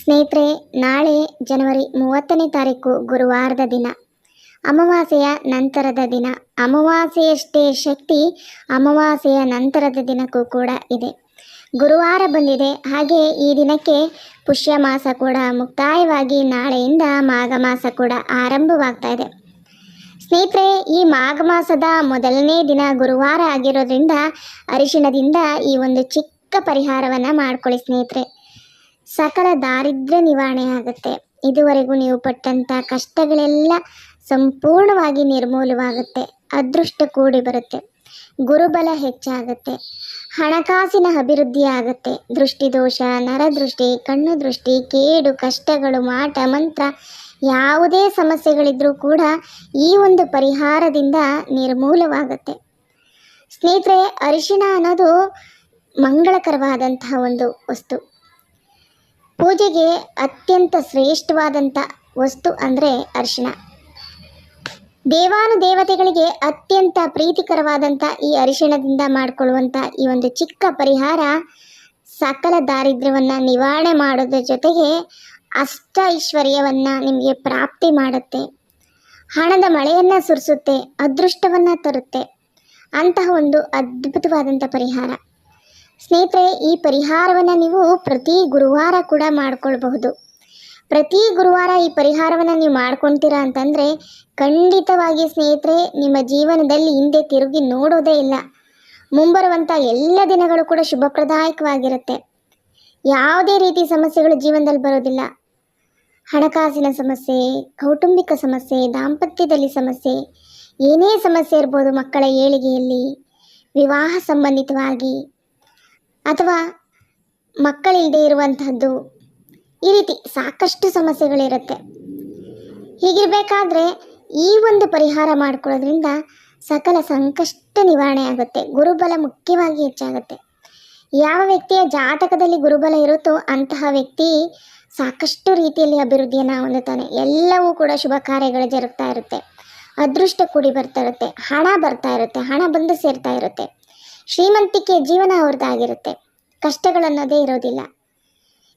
ಸ್ನೇಹಿತರೆ, ನಾಳೆ ಜನವರಿ ಮೂವತ್ತನೇ ತಾರೀಕು ಗುರುವಾರದ ದಿನ. ಅಮಾವಾಸ್ಯೆಯ ನಂತರದ ದಿನ. ಅಮಾವಾಸ್ಯೆಯಷ್ಟೇ ಶಕ್ತಿ ಅಮಾವಾಸ್ಯೆಯ ನಂತರದ ದಿನಕ್ಕೂ ಕೂಡ ಇದೆ. ಗುರುವಾರ ಬಂದಿದೆ. ಹಾಗೆ ಈ ದಿನಕ್ಕೆ ಪುಷ್ಯ ಮಾಸ ಕೂಡ ಮುಕ್ತಾಯವಾಗಿ ನಾಳೆಯಿಂದ ಮಾಘ ಮಾಸ ಕೂಡ ಆರಂಭವಾಗ್ತಾ ಇದೆ. ಸ್ನೇಹಿತರೆ, ಈ ಮಾಘ ಮಾಸದ ಮೊದಲನೇ ದಿನ ಗುರುವಾರ ಆಗಿರೋದ್ರಿಂದ ಅರಿಶಿಣದಿಂದ ಈ ಒಂದು ಚಿಕ್ಕ ಪರಿಹಾರವನ್ನು ಮಾಡ್ಕೊಳ್ಳಿ ಸ್ನೇಹಿತರೆ. ಸಕಲ ದಾರಿದ್ರ್ಯ ನಿವಾರಣೆ ಆಗುತ್ತೆ. ಇದುವರೆಗೂ ನೀವು ಪಟ್ಟಂಥ ಕಷ್ಟಗಳೆಲ್ಲ ಸಂಪೂರ್ಣವಾಗಿ ನಿರ್ಮೂಲವಾಗುತ್ತೆ. ಅದೃಷ್ಟ ಕೂಡಿ ಬರುತ್ತೆ. ಗುರುಬಲ ಹೆಚ್ಚಾಗುತ್ತೆ. ಹಣಕಾಸಿನ ಅಭಿವೃದ್ಧಿ ಆಗುತ್ತೆ. ದೃಷ್ಟಿದೋಷ, ನರದೃಷ್ಟಿ ಕಣ್ಣು ದೃಷ್ಟಿ ಕೇಡು, ಕಷ್ಟಗಳು, ಮಾಟ, ಮಂತ್ರ ಯಾವುದೇ ಸಮಸ್ಯೆಗಳಿದ್ರೂ ಕೂಡ ಈ ಒಂದು ಪರಿಹಾರದಿಂದ ನಿರ್ಮೂಲವಾಗುತ್ತೆ. ಸ್ನೇಹಿತರೆ ಅರಿಶಿಣ ಅನ್ನೋದು ಮಂಗಳಕರವಾದಂತಹ ಒಂದು ವಸ್ತು. ಪೂಜೆಗೆ ಅತ್ಯಂತ ಶ್ರೇಷ್ಠವಾದಂಥ ವಸ್ತು ಅಂದರೆ ಅರಿಶಿಣ. ದೇವಾನು ದೇವತೆಗಳಿಗೆ ಅತ್ಯಂತ ಪ್ರೀತಿಕರವಾದಂಥ ಈ ಅರಿಶಿಣದಿಂದ ಮಾಡಿಕೊಳ್ಳುವಂಥ ಈ ಒಂದು ಚಿಕ್ಕ ಪರಿಹಾರ ಸಕಲ ದಾರಿದ್ರ್ಯವನ್ನು ನಿವಾರಣೆ ಮಾಡೋದ್ರ ಜೊತೆಗೆ ಅಷ್ಟ ಐಶ್ವರ್ಯವನ್ನು ನಿಮಗೆ ಪ್ರಾಪ್ತಿ ಮಾಡುತ್ತೆ. ಹಣದ ಮಳೆಯನ್ನು ಸುರಿಸುತ್ತೆ, ಅದೃಷ್ಟವನ್ನು ತರುತ್ತೆ. ಅಂತಹ ಒಂದು ಅದ್ಭುತವಾದಂಥ ಪರಿಹಾರ. ಸ್ನೇಹಿತರೆ, ಈ ಪರಿಹಾರವನ್ನು ನೀವು ಪ್ರತಿ ಗುರುವಾರ ಕೂಡ ಮಾಡ್ಕೊಳ್ಬಹುದು. ಪ್ರತಿ ಗುರುವಾರ ಈ ಪರಿಹಾರವನ್ನು ನೀವು ಮಾಡ್ಕೊತೀರಾ ಅಂತಂದರೆ, ಖಂಡಿತವಾಗಿ ಸ್ನೇಹಿತರೆ, ನಿಮ್ಮ ಜೀವನದಲ್ಲಿ ಹಿಂದೆ ತಿರುಗಿ ನೋಡೋದೇ ಇಲ್ಲ. ಮುಂಬರುವಂಥ ಎಲ್ಲ ದಿನಗಳು ಕೂಡ ಶುಭಪ್ರದಾಯಕವಾಗಿರುತ್ತೆ. ಯಾವುದೇ ರೀತಿ ಸಮಸ್ಯೆಗಳು ಜೀವನದಲ್ಲಿ ಬರೋದಿಲ್ಲ. ಹಣಕಾಸಿನ ಸಮಸ್ಯೆ, ಕೌಟುಂಬಿಕ ಸಮಸ್ಯೆ, ದಾಂಪತ್ಯದಲ್ಲಿ ಸಮಸ್ಯೆ, ಏನೇ ಸಮಸ್ಯೆ ಇರ್ಬೋದು ಮಕ್ಕಳ ಏಳಿಗೆಯಲ್ಲಿ, ವಿವಾಹ ಸಂಬಂಧಿತವಾಗಿ ಅಥವಾ ಮಕ್ಕಳಿಲ್ಲದೆ ಇರುವಂಥದ್ದು ಈ ರೀತಿ ಸಾಕಷ್ಟು ಸಮಸ್ಯೆಗಳಿರುತ್ತೆ. ಹೀಗಿರಬೇಕಾದ್ರೆ ಈ ಒಂದು ಪರಿಹಾರ ಮಾಡ್ಕೊಳ್ಳೋದ್ರಿಂದ ಸಕಲ ಸಂಕಷ್ಟ ನಿವಾರಣೆ ಆಗುತ್ತೆ. ಗುರುಬಲ ಮುಖ್ಯವಾಗಿ ಹೆಚ್ಚಾಗುತ್ತೆ. ಯಾವ ವ್ಯಕ್ತಿಯ ಜಾತಕದಲ್ಲಿ ಗುರುಬಲ ಇರುತ್ತೋ ಅಂತಹ ವ್ಯಕ್ತಿ ಸಾಕಷ್ಟು ರೀತಿಯಲ್ಲಿ ಅಭಿವೃದ್ಧಿಯನ್ನು ಹೊಂದುತ್ತಾನೆ. ಎಲ್ಲವೂ ಕೂಡ ಶುಭ ಕಾರ್ಯಗಳು ಜರುಗ್ತಾ ಇರುತ್ತೆ. ಅದೃಷ್ಟ ಕೂಡಿ ಬರ್ತಾ ಇರುತ್ತೆ. ಹಣ ಬರ್ತಾ ಇರುತ್ತೆ. ಹಣ ಬಂದು ಸೇರ್ತಾ ಇರುತ್ತೆ. ಶ್ರೀಮಂತಿಕೆ ಜೀವನ ಅವ್ರದ್ದಾಗಿರುತ್ತೆ. ಕಷ್ಟಗಳನ್ನೋದೇ ಇರೋದಿಲ್ಲ.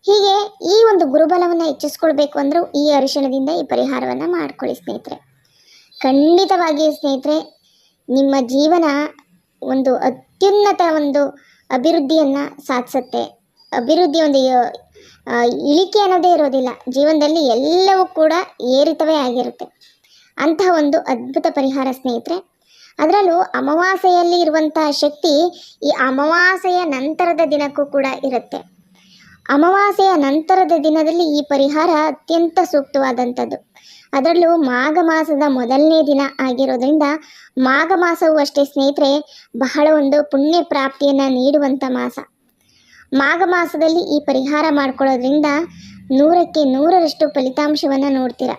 ಹೀಗೆ ಈ ಒಂದು ಗುರುಬಲವನ್ನು ಹೆಚ್ಚಿಸ್ಕೊಳ್ಬೇಕು ಅಂದರೂ ಈ ಅರಿಶಿಣದಿಂದ ಈ ಪರಿಹಾರವನ್ನು ಮಾಡ್ಕೊಳ್ಳಿ ಸ್ನೇಹಿತರೆ. ಖಂಡಿತವಾಗಿ ಸ್ನೇಹಿತರೆ, ನಿಮ್ಮ ಜೀವನ ಒಂದು ಅತ್ಯುನ್ನತ ಒಂದು ಅಭಿವೃದ್ಧಿಯನ್ನು ಸಾಧಿಸುತ್ತೆ. ಅಭಿವೃದ್ಧಿ ಒಂದು ಇಳಿಕೆ ಅನ್ನೋದೇ ಇರೋದಿಲ್ಲ. ಜೀವನದಲ್ಲಿ ಎಲ್ಲವೂ ಕೂಡ ಏರಿತವೇ ಆಗಿರುತ್ತೆ. ಅಂತಹ ಒಂದು ಅದ್ಭುತ ಪರಿಹಾರ ಸ್ನೇಹಿತರೆ ಅದರಲ್ಲೂ ಅಮಾವಾಸ್ಯೆಯಲ್ಲಿ ಇರುವಂತಹ ಶಕ್ತಿ ಈ ಅಮಾವಾಸ್ಯೆಯ ನಂತರದ ದಿನಕ್ಕೂ ಕೂಡ ಇರುತ್ತೆ. ಅಮಾವಾಸ್ಯೆಯ ನಂತರದ ದಿನದಲ್ಲಿ ಈ ಪರಿಹಾರ ಅತ್ಯಂತ ಸೂಕ್ತವಾದಂಥದ್ದು. ಅದರಲ್ಲೂ ಮಾಘ ಮಾಸದ ಮೊದಲನೇ ದಿನ ಆಗಿರೋದ್ರಿಂದ ಮಾಘ ಮಾಸವು ಅಷ್ಟೇ ಸ್ನೇಹಿತರೆ ಬಹಳ ಒಂದು ಪುಣ್ಯ ಪ್ರಾಪ್ತಿಯನ್ನು ನೀಡುವಂಥ ಮಾಸ. ಮಾಘ ಮಾಸದಲ್ಲಿ ಈ ಪರಿಹಾರ ಮಾಡ್ಕೊಳ್ಳೋದ್ರಿಂದ ನೂರಕ್ಕೆ ನೂರರಷ್ಟು ಫಲಿತಾಂಶವನ್ನು ನೋಡ್ತೀರ.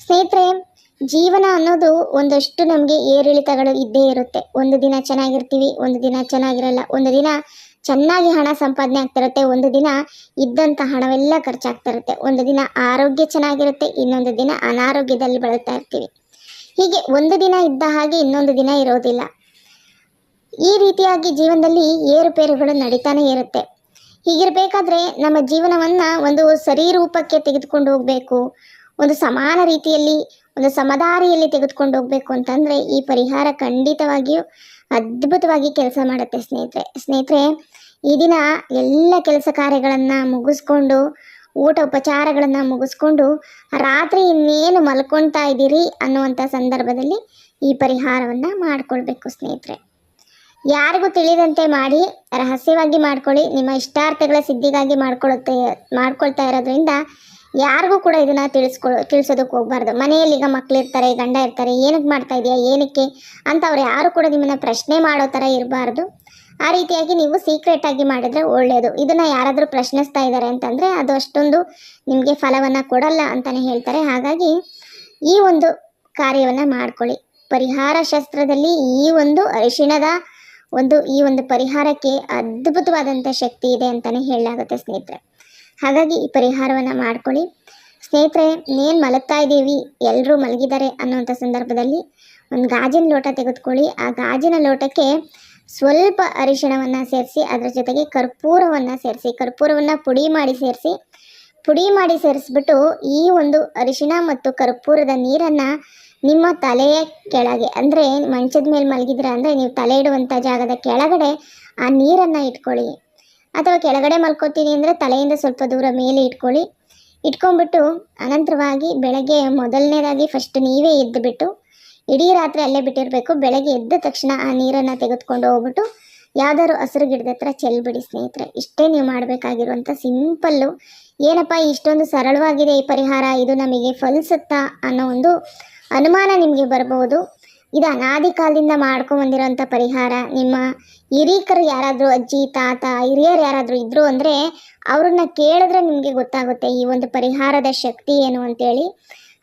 ಸ್ನೇಹಿತರೆ ಜೀವನ ಅನ್ನೋದು ಒಂದಷ್ಟು ನಮಗೆ ಏರಿಳಿತಗಳು ಇದ್ದೇ ಇರುತ್ತೆ. ಒಂದು ದಿನ ಚೆನ್ನಾಗಿರ್ತೀವಿ, ಒಂದು ದಿನ ಚೆನ್ನಾಗಿರಲ್ಲ. ಒಂದು ದಿನ ಚೆನ್ನಾಗಿ ಹಣ ಸಂಪಾದನೆ ಆಗ್ತಿರುತ್ತೆ ಒಂದು ದಿನ ಇದ್ದಂಥ ಹಣವೆಲ್ಲ ಖರ್ಚಾಗ್ತಾ ಇರುತ್ತೆ. ಒಂದು ದಿನ ಆರೋಗ್ಯ ಚೆನ್ನಾಗಿರುತ್ತೆ, ಇನ್ನೊಂದು ದಿನ ಅನಾರೋಗ್ಯದಲ್ಲಿ ಬಳಲ್ತಾ ಇರ್ತೀವಿ. ಹೀಗೆ ಒಂದು ದಿನ ಇದ್ದ ಹಾಗೆ ಇನ್ನೊಂದು ದಿನ ಇರೋದಿಲ್ಲ. ಈ ರೀತಿಯಾಗಿ ಜೀವನದಲ್ಲಿ ಏರುಪೇರುಗಳು ನಡೀತಾನೆ ಇರುತ್ತೆ. ಹೀಗಿರಬೇಕಾದ್ರೆ ನಮ್ಮ ಜೀವನವನ್ನು ಒಂದು ಸರಿ ರೂಪಕ್ಕೆ ತೆಗೆದುಕೊಂಡು ಹೋಗಬೇಕು. ಒಂದು ಸಮಾನ ರೀತಿಯಲ್ಲಿ ಒಂದು ಸಮದಾರಿಯಲ್ಲಿ ತೆಗೆದುಕೊಂಡು ಹೋಗಬೇಕು ಅಂತಂದರೆ ಈ ಪರಿಹಾರ ಖಂಡಿತವಾಗಿಯೂ ಅದ್ಭುತವಾಗಿ ಕೆಲಸ ಮಾಡುತ್ತೆ ಸ್ನೇಹಿತರೆ. ಸ್ನೇಹಿತರೆ, ಈ ದಿನ ಎಲ್ಲ ಕೆಲಸ ಕಾರ್ಯಗಳನ್ನು ಮುಗಿಸ್ಕೊಂಡು, ಊಟ ಉಪಚಾರಗಳನ್ನು ಮುಗಿಸ್ಕೊಂಡು, ರಾತ್ರಿ ಇನ್ನೇನು ಮಲ್ಕೊಳ್ತಾ ಇದ್ದೀರಿ ಅನ್ನುವಂಥ ಸಂದರ್ಭದಲ್ಲಿ ಈ ಪರಿಹಾರವನ್ನು ಮಾಡಿಕೊಳ್ಬೇಕು ಸ್ನೇಹಿತರೆ. ಯಾರಿಗೂ ತಿಳಿದಂತೆ ಮಾಡಿ, ರಹಸ್ಯವಾಗಿ ಮಾಡ್ಕೊಳ್ಳಿ. ನಿಮ್ಮ ಇಷ್ಟಾರ್ಥಗಳ ಸಿದ್ಧಿಗಾಗಿ ಮಾಡ್ಕೊಳ್ಳುತ್ತೆ ಮಾಡ್ಕೊಳ್ತಾ ಇರೋದ್ರಿಂದ ಯಾರಿಗೂ ಕೂಡ ಇದನ್ನು ತಿಳಿಸ್ಕೊಳ್ ತಿಳಿಸೋದಕ್ಕೆ ಹೋಗ್ಬಾರ್ದು. ಮನೆಯಲ್ಲಿ ಈಗ ಮಕ್ಕಳಿರ್ತಾರೆ ಗಂಡ ಇರ್ತಾರೆ ಏನಕ್ಕೆ ಮಾಡ್ತಾ ಇದೆಯಾ, ಏನಕ್ಕೆ ಅಂತ ಅವ್ರು ಯಾರು ಕೂಡ ನಿಮ್ಮನ್ನು ಪ್ರಶ್ನೆ ಮಾಡೋ ಥರ ಇರಬಾರ್ದು. ಆ ರೀತಿಯಾಗಿ ನೀವು ಸೀಕ್ರೆಟ್ ಆಗಿ ಮಾಡಿದ್ರೆ ಒಳ್ಳೆಯದು ಇದನ್ನು ಯಾರಾದರೂ ಪ್ರಶ್ನಿಸ್ತಾ ಇದ್ದಾರೆ ಅಂತಂದರೆ ಅದು ಅಷ್ಟೊಂದು ನಿಮಗೆ ಫಲವನ್ನು ಕೊಡಲ್ಲ ಅಂತಲೇ ಹೇಳ್ತಾರೆ. ಹಾಗಾಗಿ ಈ ಒಂದು ಕಾರ್ಯವನ್ನು ಮಾಡ್ಕೊಳ್ಳಿ. ಪರಿಹಾರ ಶಾಸ್ತ್ರದಲ್ಲಿ ಈ ಒಂದು ಅರಿಶಿಣದ ಒಂದು, ಈ ಒಂದು ಪರಿಹಾರಕ್ಕೆ ಅದ್ಭುತವಾದಂಥ ಶಕ್ತಿ ಇದೆ ಅಂತಲೇ ಹೇಳಲಾಗುತ್ತೆ ಸ್ನೇಹಿತರೆ. ಹಾಗಾಗಿ ಈ ಪರಿಹಾರವನ್ನು ಮಾಡ್ಕೊಳ್ಳಿ. ಸ್ನೇಹಿತರೆ, ಏನು ಮಲಗ್ತಾ ಇದ್ದೀವಿ ಎಲ್ಲರೂ ಮಲಗಿದ್ದಾರೆ ಅನ್ನೋಂಥ ಸಂದರ್ಭದಲ್ಲಿ ಒಂದು ಗಾಜಿನ ಲೋಟ ತೆಗೆದುಕೊಳ್ಳಿ. ಆ ಗಾಜಿನ ಲೋಟಕ್ಕೆ ಸ್ವಲ್ಪ ಅರಿಶಿಣವನ್ನು ಸೇರಿಸಿ, ಅದರ ಜೊತೆಗೆ ಕರ್ಪೂರವನ್ನು ಸೇರಿಸಿ, ಕರ್ಪೂರವನ್ನು ಪುಡಿ ಮಾಡಿ ಸೇರಿಸಿ, ಪುಡಿ ಮಾಡಿ ಸೇರಿಸ್ಬಿಟ್ಟು ಈ ಒಂದು ಅರಿಶಿಣ ಮತ್ತು ಕರ್ಪೂರದ ನೀರನ್ನು ನಿಮ್ಮ ತಲೆಯ ಕೆಳಗೆ, ಅಂದರೆ ಮಂಚದ ಮೇಲೆ ಮಲಗಿದ್ರೆ ಅಂದರೆ ನೀವು ತಲೆ ಇಡುವಂಥ ಜಾಗದ ಕೆಳಗಡೆ ಆ ನೀರನ್ನು ಇಟ್ಕೊಳ್ಳಿ. ಅಥವಾ ಕೆಳಗಡೆ ಮಲ್ಕೋತೀನಿ ಅಂದರೆ ತಲೆಯಿಂದ ಸ್ವಲ್ಪ ದೂರ ಮೇಲೆ ಇಟ್ಕೊಳ್ಳಿ. ಇಟ್ಕೊಂಡ್ಬಿಟ್ಟು ಅನಂತರವಾಗಿ ಬೆಳಗ್ಗೆ ಮೊದಲನೇದಾಗಿ ಫಸ್ಟ್ ನೀವೇ ಎದ್ದುಬಿಟ್ಟು, ಇಡೀ ರಾತ್ರಿ ಅಲ್ಲೇ ಬಿಟ್ಟಿರಬೇಕು. ಬೆಳಗ್ಗೆ ಎದ್ದ ತಕ್ಷಣ ಆ ನೀರನ್ನು ತೆಗೆದುಕೊಂಡು ಹೋಗ್ಬಿಟ್ಟು ಯಾವ್ದಾದ್ರು ಹಸಿರು ಗಿಡದ ಹತ್ರ ಚೆಲ್ಬಿಡಿ ಸ್ನೇಹಿತರೆ. ಇಷ್ಟೇ ನೀವು ಮಾಡಬೇಕಾಗಿರುವಂಥ ಸಿಂಪಲ್ಲು ಏನಪ್ಪ, ಇಷ್ಟೊಂದು ಸರಳವಾಗಿದೆ ಈ ಪರಿಹಾರ. ಇದು ನಮಗೆ ಫಲಿಸುತ್ತಾ ಅನ್ನೋ ಒಂದು ಅನುಮಾನ ನಿಮಗೆ ಬರಬಹುದು. ಇದು ಅನಾದಿ ಕಾಲದಿಂದ ಮಾಡ್ಕೊಂಬಂದಿರೋಂಥ ಪರಿಹಾರ. ನಿಮ್ಮ ಹಿರೀಕರು ಯಾರಾದರೂ ಅಜ್ಜಿ, ತಾತ, ಹಿರಿಯರು ಯಾರಾದರೂ ಇದ್ದರು ಅಂದರೆ ಅವ್ರನ್ನ ಕೇಳಿದ್ರೆ ನಿಮಗೆ ಗೊತ್ತಾಗುತ್ತೆ ಈ ಒಂದು ಪರಿಹಾರದ ಶಕ್ತಿ ಏನು ಅಂತೇಳಿ.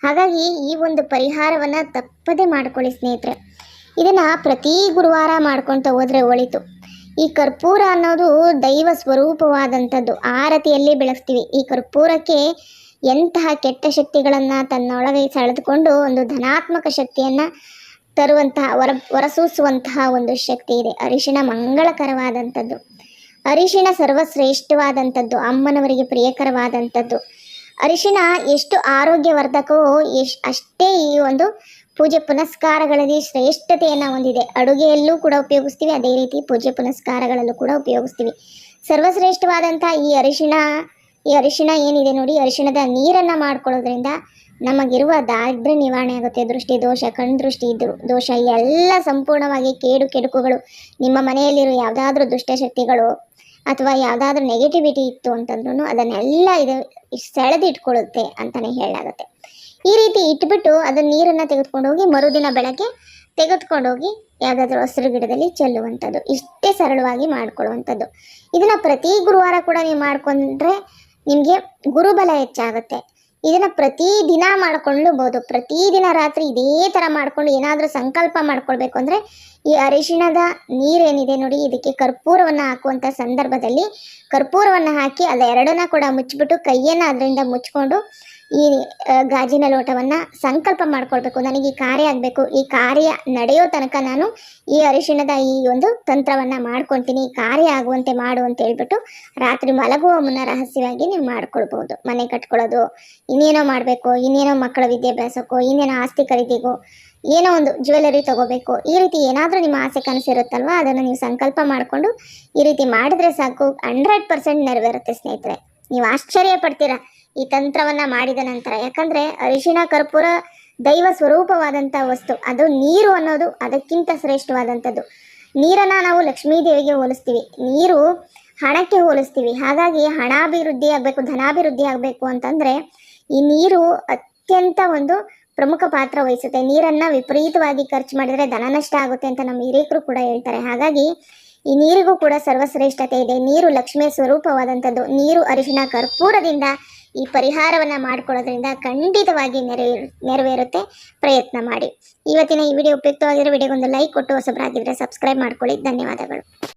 ಹಾಗಾಗಿ ಈ ಒಂದು ಪರಿಹಾರವನ್ನು ತಪ್ಪದೇ ಮಾಡ್ಕೊಳ್ಳಿ ಸ್ನೇಹಿತರೆ. ಇದನ್ನು ಪ್ರತಿ ಗುರುವಾರ ಮಾಡ್ಕೊತ ಹೋದರೆ ಒಳಿತು. ಈ ಕರ್ಪೂರ ಅನ್ನೋದು ದೈವ ಸ್ವರೂಪವಾದಂಥದ್ದು. ಆರತಿಯಲ್ಲಿ ಬೆಳೆಸ್ತೀವಿ. ಈ ಕರ್ಪೂರಕ್ಕೆ ಎಂತಹ ಕೆಟ್ಟ ಶಕ್ತಿಗಳನ್ನು ತನ್ನೊಳಗೆ ಸೆಳೆದುಕೊಂಡು ಒಂದು ಧನಾತ್ಮಕ ಶಕ್ತಿಯನ್ನು ತರುವಂತಹ ಹೊರ ಹೊರಸೂಸುವಂತಹ ಒಂದು ಶಕ್ತಿ ಇದೆ. ಅರಿಶಿನ ಮಂಗಳಕರವಾದಂಥದ್ದು. ಅರಿಶಿನ ಸರ್ವಶ್ರೇಷ್ಠವಾದಂಥದ್ದು, ಅಮ್ಮನವರಿಗೆ ಪ್ರಿಯಕರವಾದಂಥದ್ದು. ಅರಿಶಿನ ಎಷ್ಟು ಆರೋಗ್ಯವರ್ಧಕವೋ ಎಶ್ ಅಷ್ಟೇ ಈ ಒಂದು ಪೂಜೆ ಪುನಸ್ಕಾರಗಳಲ್ಲಿ ಶ್ರೇಷ್ಠತೆಯನ್ನು ಹೊಂದಿದೆ. ಅಡುಗೆಯಲ್ಲೂ ಕೂಡ ಉಪಯೋಗಿಸ್ತೀವಿ, ಅದೇ ರೀತಿ ಪೂಜೆ ಪುನಸ್ಕಾರಗಳಲ್ಲೂ ಕೂಡ ಉಪಯೋಗಿಸ್ತೀವಿ. ಸರ್ವಶ್ರೇಷ್ಠವಾದಂಥ ಈ ಅರಿಶಿನ ಈ ಅರಿಶಿಣ ಏನಿದೆ ನೋಡಿ, ಅರಿಶಿಣದ ನೀರನ್ನು ಮಾಡ್ಕೊಳ್ಳೋದ್ರಿಂದ ನಮಗಿರುವ ದಾರಿದ್ರ್ಯ ನಿವಾರಣೆ ಆಗುತ್ತೆ. ದೃಷ್ಟಿ, ದೋಷ ಕಣ್ದೃಷ್ಟಿ ದೋಷ ಎಲ್ಲ ಸಂಪೂರ್ಣವಾಗಿ ಕೇಡು ಕೆಡುಕುಗಳು ನಿಮ್ಮ ಮನೆಯಲ್ಲಿರೋ ಯಾವುದಾದ್ರೂ ದುಷ್ಟಶಕ್ತಿಗಳು ಅಥವಾ ಯಾವುದಾದ್ರೂ ನೆಗೆಟಿವಿಟಿ ಇತ್ತು ಅಂತಂದ್ರೂ ಅದನ್ನೆಲ್ಲ ಇದು ಸೆಳೆದಿಟ್ಕೊಳ್ಳುತ್ತೆ ಅಂತಲೇ ಹೇಳಾಗುತ್ತೆ ಈ ರೀತಿ ಇಟ್ಬಿಟ್ಟು ಅದನ್ನು ನೀರನ್ನು ತೆಗೆದುಕೊಂಡು ಹೋಗಿ ಮರುದಿನ ಬೆಳಗ್ಗೆ ತೆಗೆದುಕೊಂಡು ಹೋಗಿ ಯಾವುದಾದ್ರೂ ಹಸಿರು ಗಿಡದಲ್ಲಿ ಚೆಲ್ಲುವಂಥದ್ದು. ಇಷ್ಟೇ ಸರಳವಾಗಿ ಮಾಡ್ಕೊಳ್ಳುವಂಥದ್ದು. ಇದನ್ನು ಪ್ರತಿ ಗುರುವಾರ ಕೂಡ ನೀವು ಮಾಡ್ಕೊಂಡ್ರೆ ನಿಮಗೆ ಗುರುಬಲ ಹೆಚ್ಚಾಗುತ್ತೆ. ಇದನ್ನು ಪ್ರತಿ ದಿನ ಮಾಡ್ಕೊಳ್ಳಬಹುದು ಪ್ರತಿದಿನ ರಾತ್ರಿ ಇದೇ ಥರ ಮಾಡ್ಕೊಂಡು ಏನಾದರೂ ಸಂಕಲ್ಪ ಮಾಡ್ಕೊಳ್ಬೇಕು ಅಂದರೆ ಈ ಅರಿಶಿಣದ ನೀರೇನಿದೆ ನೋಡಿ, ಇದಕ್ಕೆ ಕರ್ಪೂರವನ್ನು ಹಾಕುವಂಥ ಸಂದರ್ಭದಲ್ಲಿ ಕರ್ಪೂರವನ್ನು ಹಾಕಿ ಅದೆರಡನ್ನ ಕೂಡ ಮುಚ್ಚಿಬಿಟ್ಟು ಕೈಯನ್ನು ಅದರಿಂದ ಮುಚ್ಕೊಂಡು ಈ ಗಾಜಿನ ಲೋಟವನ್ನು ಸಂಕಲ್ಪ ಮಾಡ್ಕೊಳ್ಬೇಕು. ನನಗೆ ಈ ಕಾರ್ಯ ಆಗಬೇಕು. ಈ ಕಾರ್ಯ ನಡೆಯೋ ತನಕ ನಾನು ಈ ಅರಿಶಿಣದ ಈ ಒಂದು ತಂತ್ರವನ್ನು ಮಾಡ್ಕೊತೀನಿ. ಕಾರ್ಯ ಆಗುವಂತೆ ಮಾಡು ಅಂತ ಹೇಳ್ಬಿಟ್ಟು ರಾತ್ರಿ ಮಲಗುವ ಮುನ್ನ ರಹಸ್ಯವಾಗಿ ನೀವು ಮಾಡ್ಕೊಳ್ಬೋದು. ಮನೆ ಕಟ್ಕೊಳ್ಳೋದು, ಇನ್ನೇನೋ ಮಾಡಬೇಕು, ಇನ್ನೇನೋ ಮಕ್ಕಳ ವಿದ್ಯಾಭ್ಯಾಸಕ್ಕೋ ಇನ್ನೇನೋ ಆಸ್ತಿ ಖರೀದಿಗೋ, ಏನೋ ಒಂದು ಜ್ಯುವೆಲರಿ ತಗೋಬೇಕು. ಈ ರೀತಿ ಏನಾದರೂ ನಿಮ್ಮ ಆಸೆ ಕನಸಿರುತ್ತಲ್ವ ಅದನ್ನು ನೀವು ಸಂಕಲ್ಪ ಮಾಡಿಕೊಂಡು ಈ ರೀತಿ ಮಾಡಿದ್ರೆ ಸಾಕು. ಹಂಡ್ರೆಡ್ ಪರ್ಸೆಂಟ್ ನೆರವೇರುತ್ತೆ ಸ್ನೇಹಿತರೆ. ನೀವು ಆಶ್ಚರ್ಯ ಪಡ್ತೀರಾ? ಈ ತಂತ್ರವನ್ನ ಮಾಡಿದ ನಂತರ. ಯಾಕಂದ್ರೆ ಅರಿಶಿಣ ಕರ್ಪೂರ ದೈವ ಸ್ವರೂಪವಾದಂತ ವಸ್ತು. ಅದು ನೀರು ಅನ್ನೋದು ಅದಕ್ಕಿಂತ ಶ್ರೇಷ್ಠವಾದಂಥದ್ದು. ನೀರನ್ನ ನಾವು ಲಕ್ಷ್ಮೀ ದೇವಿಗೆ ಹೋಲಿಸ್ತೀವಿ. ನೀರು ಹಣಕ್ಕೆ ಹೋಲಿಸ್ತೀವಿ. ಹಾಗಾಗಿ ಹಣಾಭಿವೃದ್ಧಿ ಆಗಬೇಕು, ಧನಾಭಿವೃದ್ಧಿ ಆಗಬೇಕು ಅಂತಂದ್ರೆ ಈ ನೀರು ಅತ್ಯಂತ ಒಂದು ಪ್ರಮುಖ ಪಾತ್ರ ವಹಿಸುತ್ತೆ. ನೀರನ್ನ ವಿಪರೀತವಾಗಿ ಖರ್ಚು ಮಾಡಿದ್ರೆ ಧನ ನಷ್ಟ ಆಗುತ್ತೆ ಅಂತ ನಮ್ಮ ಹಿರಿಯಕರು ಕೂಡ ಹೇಳ್ತಾರೆ. ಹಾಗಾಗಿ ಈ ನೀರಿಗೂ ಕೂಡ ಸರ್ವಶ್ರೇಷ್ಠತೆ ಇದೆ. ನೀರು ಲಕ್ಷ್ಮಿಯ ಸ್ವರೂಪವಾದಂಥದ್ದು. ನೀರು ಅರಿಶಿನ ಕರ್ಪೂರದಿಂದ ಈ ಪರಿಹಾರವನ್ನು ಮಾಡ್ಕೊಳ್ಳೋದ್ರಿಂದ ಖಂಡಿತವಾಗಿ ನೆರವೇರು ನೆರವೇರುತ್ತೆ. ಪ್ರಯತ್ನ ಮಾಡಿ. ಇವತ್ತಿನ ಈ ವಿಡಿಯೋ ಉಪಯುಕ್ತವಾಗಿರೋ ವಿಡಿಯೋಗೊಂದು ಲೈಕ್ ಕೊಟ್ಟು ಹೊಸಬರಾಗಿದ್ದರೆ ಸಬ್ಸ್ಕ್ರೈಬ್ ಮಾಡ್ಕೊಳ್ಳಿ. ಧನ್ಯವಾದಗಳು.